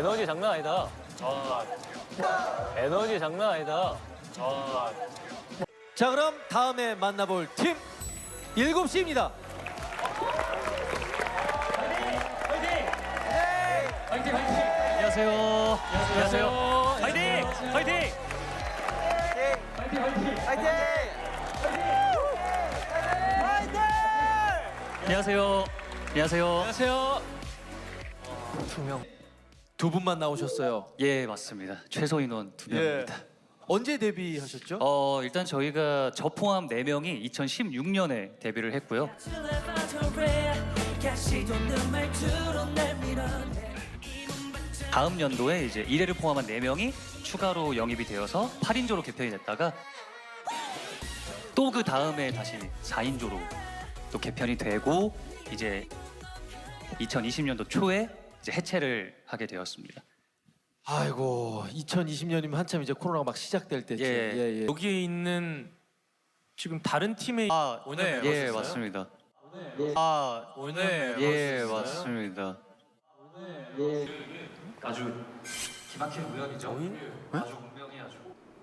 에너지 장난 아니다. 에너지 장난 아니다. 자 그럼 다음에 만나볼 팀 7시입니다. 안녕하세요. 안녕하세요. 파이팅! 파이팅! 안녕하세요. 안녕하세요. 안녕하세요. 두 명 두 분만 나오셨어요. 예, 맞습니다. 최소 인원 두 명입니다. 언제 데뷔하셨죠? 어, 일단 저희가 저 포함 네명이 2016년에 데뷔를 했고요. 다음 연도에 이제 1회를 포함한 네명이 추가로 영입이 되어서 8인조로 개편이 됐다가 또 그 다음에 다시 4인조로 또 개편이 되고 이제 2020년도 초에 이제 해체를 하게 되었습니다. 아이고 2020년이면 한참 이제 코로나가 막 시작될 때죠. 예. 예, 예. 여기에 있는 지금 다른 팀에 아, 오늘 예, 멤버셨어요? 맞습니다. 아, 오늘 예, 멤버셨어요? 맞습니다. 아주 기막힌 우연이죠. 아주 운명이 아주.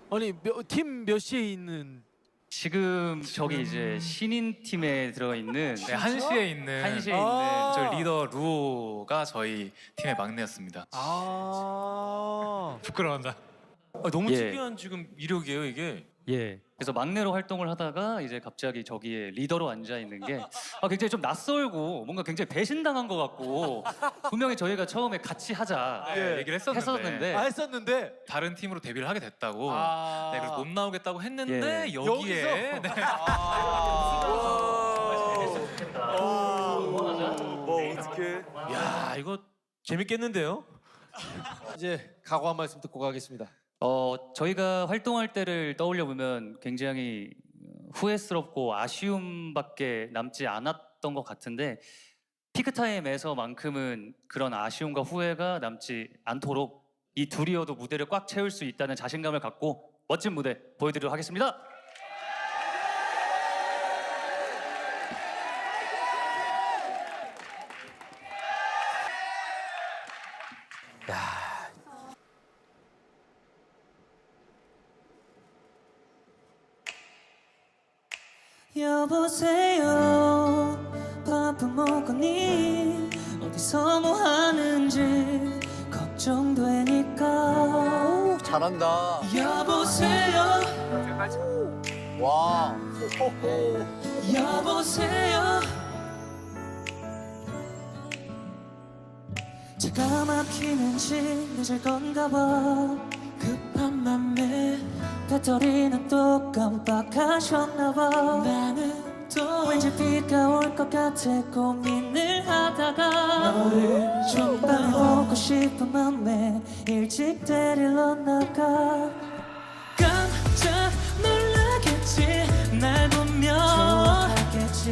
아니 팀몇 시에 있는 지금 저기 이제 신인 팀에 들어 있는 네, 한시에 있는 한시에 아. 저 리더 루오가 저희 팀의 막내였습니다. 아 부끄러운다. 아, 너무 예. 특이한 지금 이력이에요 이게. 예. 그래서 막내로 활동을 하다가 이제 갑자기 저기에 리더로 앉아 있는 게 아, 굉장히 좀 낯설고 뭔가 굉장히 배신당한 것 같고 분명히 저희가 처음에 같이 하자 네, 얘기를 했었는데, 했었는데 아, 했었는데 다른 팀으로 데뷔를 하게 됐다고. 아. 네, 그래서 못 나오겠다고 했는데 예. 여기에 여기서? 네. 야 이거 재밌겠는데요? 이제 각오 한 말씀 듣고 가겠습니다. 어, 저희가 활동할 때를 떠올려 보면 굉장히 후회스럽고 아쉬움밖에 남지 않았던 것 같은데 피크타임에서만큼은 그런 아쉬움과 후회가 남지 않도록 이 둘이어도 무대를 꽉 채울 수 있다는 자신감을 갖고 멋진 무대 보여드리도록 하겠습니다. 여보세요. 바쁜 먹거니 어디서 뭐 하는지 걱정되니까. 잘한다. 여보세요. 와. 여보세요. 차가 막히는지 늦을 건가 봐. 급한 맘에 배터리는 또 깜빡하셨나 봐. 나는 또 왠지 비가 올 것 같아 고민을 하다가 너를 좀 보고 싶은 맘에 일찍 데리러 나가. 깜짝 놀라겠지. 날 보면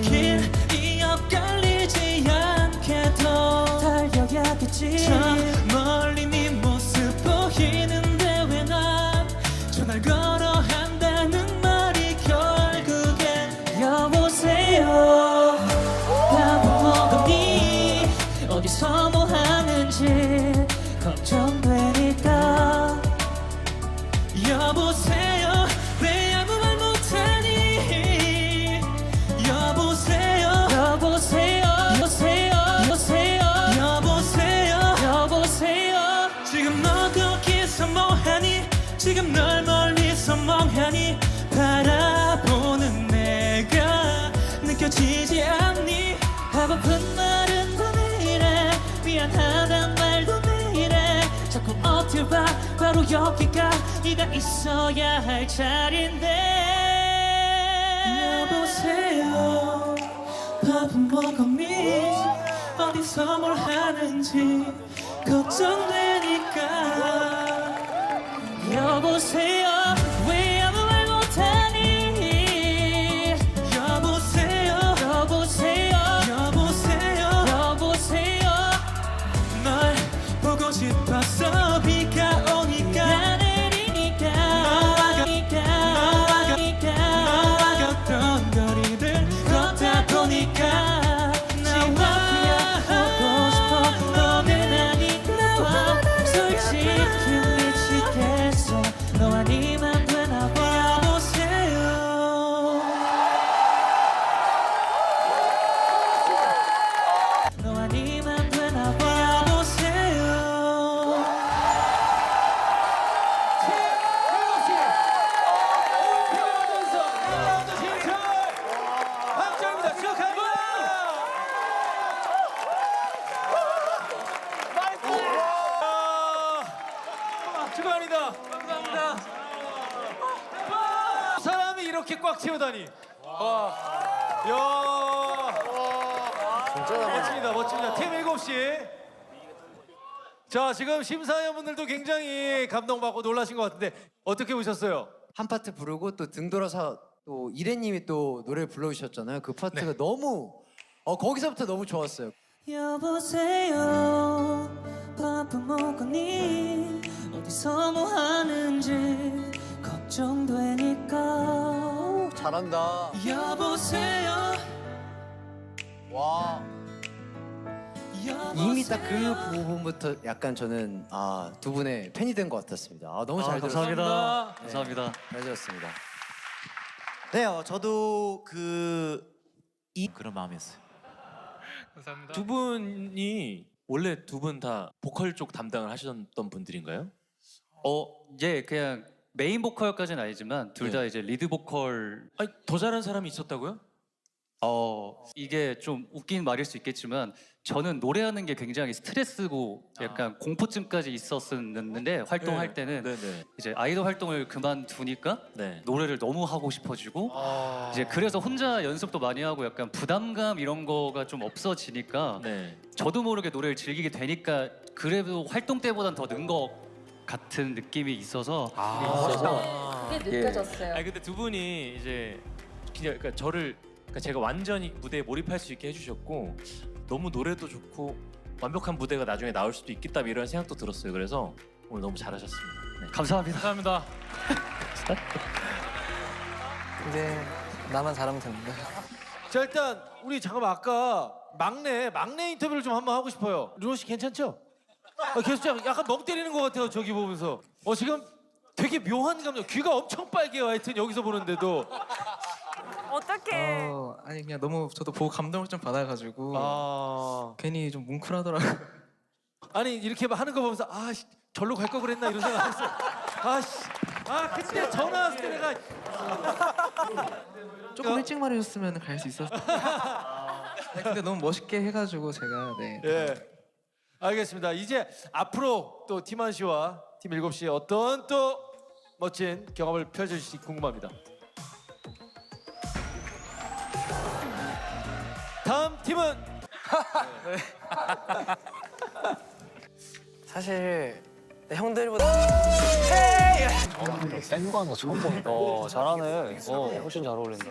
길이 엇갈리지 않게도 달려야겠지 난 전화 하고픈 말은 왜 이래. 미안하단 말도 왜 이래. 자꾸 어딜 봐. 바로 여기가 네가 있어야 할 자리인데. 여보세요. 밥은 먹었니 어디서 뭘 하는지 걱정되니까. 여보세요 감사합니다. 감사합니다. 사람이 이렇게 꽉 채우다니. 와. 야. 진짜 멋집니다. 멋집니다. 팀 7시. 자, 지금 심사위원분들도 굉장히 감동받고 놀라신 것 같은데 어떻게 보셨어요? 한 파트 부르고 또 등 돌아서 또 이래님이 또 노래 불러주셨잖아요. 그 파트가 너무 어 거기서부터 너무 좋았어요. 여보세요 바쁜 먹거니 어디서 뭐 하는지 걱정되니까 잘한다. 여보세요 와. 이미 딱 그 부분부터 약간 저는 아, 두 분의 팬이 된 것 같았습니다. 아, 너무 잘 아, 들었어요. 감사합니다. 감사합니다. 잘 들었습니다. 네, 어, 저도 그 그런 마음이었어요. 감사합니다. 두 분이 원래 두 분 다 보컬 쪽 담당을 하셨던 분들인가요? 어, 예, 그냥 메인 보컬까지는 아니지만 둘 다 네. 이제 리드 보컬 아니 더 잘하는 사람이 있었다고요? 어 이게 좀 웃긴 말일 수 있겠지만 저는 노래하는 게 굉장히 스트레스고 약간 공포증까지 있었었는데 활동할 네. 때는 네네. 이제 아이돌 활동을 그만두니까 네. 노래를 너무 하고 싶어지고 이제 그래서 혼자 연습도 많이 하고 약간 부담감 이런 거가 좀 없어지니까 네. 저도 모르게 노래를 즐기게 되니까 그래도 활동 때보단 더 는 것 같은 느낌이 있어서 아. 그게 느껴졌어요. 아니 근데 두 분이 이제 그냥 그러니까 저를 그러니까 제가 완전히 무대에 몰입할 수 있게 해주셨고 너무 노래도 좋고 완벽한 무대가 나중에 나올 수도 있겠다 이런 생각도 들었어요. 그래서 오늘 너무 잘하셨습니다. 네. 감사합니다. 감사합니다. 이제 나만 잘하면 됩니다. 자 일단 우리 잠깐만 아까 막내 막내 인터뷰를 좀 한번 하고 싶어요. 루오 씨 괜찮죠? 아, 계속 좀 약간 멍 때리는 것 같아요 저기 보면서. 어 지금 되게 묘한 감정. 귀가 엄청 빨개요. 하여튼 여기서 보는데도. 어떡해. 어, 아니 그냥 너무 저도 보고 감동을 좀 받아가지고 아 괜히 좀 뭉클하더라고요. 아니 이렇게 하는 거 보면서 아 씨, 절로 갈걸 그랬나 이런 생각했어요. 아씨 아 그때 전화 왔을 때 내가 조금 일찍 말해줬으면 갈 수 있었어요. 네, 근데 너무 멋있게 해가지고 제가 네. 예. 알겠습니다. 이제 앞으로 또 팀한 씨와 팀 일곱 씨의 어떤 또 멋진 경험을 펼쳐주실지 궁금합니다. 다음 팀은 사실 네, 형들보다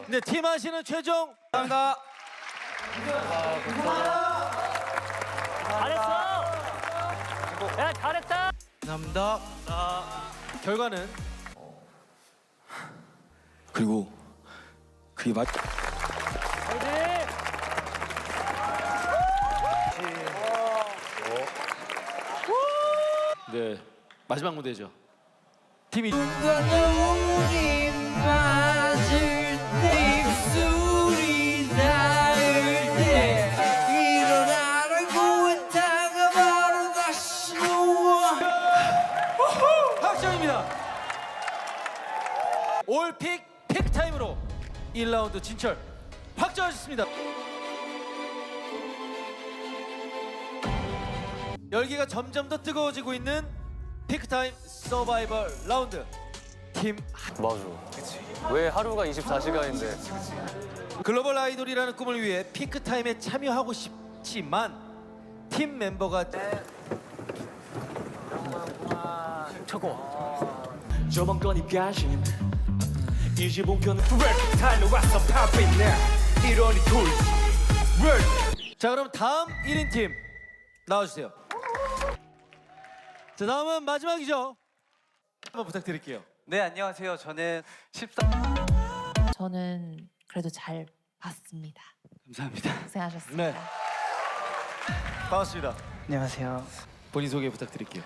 네, 팀한 씨는 최종 감사합니다. 감사합니다. 결과는 그리고 그게 맞네 마지막 무대죠. 팀이 올픽 픽 타임으로 1라운드 진출 확정하셨습니다. 열기가 점점 더 뜨거워지고 있는 피크타임 서바이벌 라운드. 팀왜 하루가 24시간인데? 글로벌 아이돌이라는 꿈을 위해 피크타임에 참여하고 싶지만 팀 멤버가 저번 건이 가심 25견은 왜 달려 왔어 popping now 이러니 굴자 그럼 다음 1인 팀 나와주세요. 자 다음은 마지막이죠. 한번 부탁드릴게요. 네, 안녕하세요. 저는 14 저는 그래도 잘 봤습니다. 감사합니다. 고생하셨습니다. 네. 반갑습니다. 안녕하세요. 본인 소개 부탁드릴게요.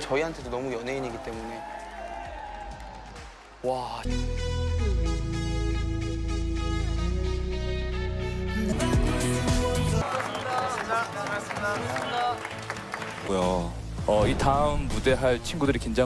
저희한테도 너무 연예인이기 때문에 와 뭐야? 어, 이 다음 무대 할 친구들이 긴장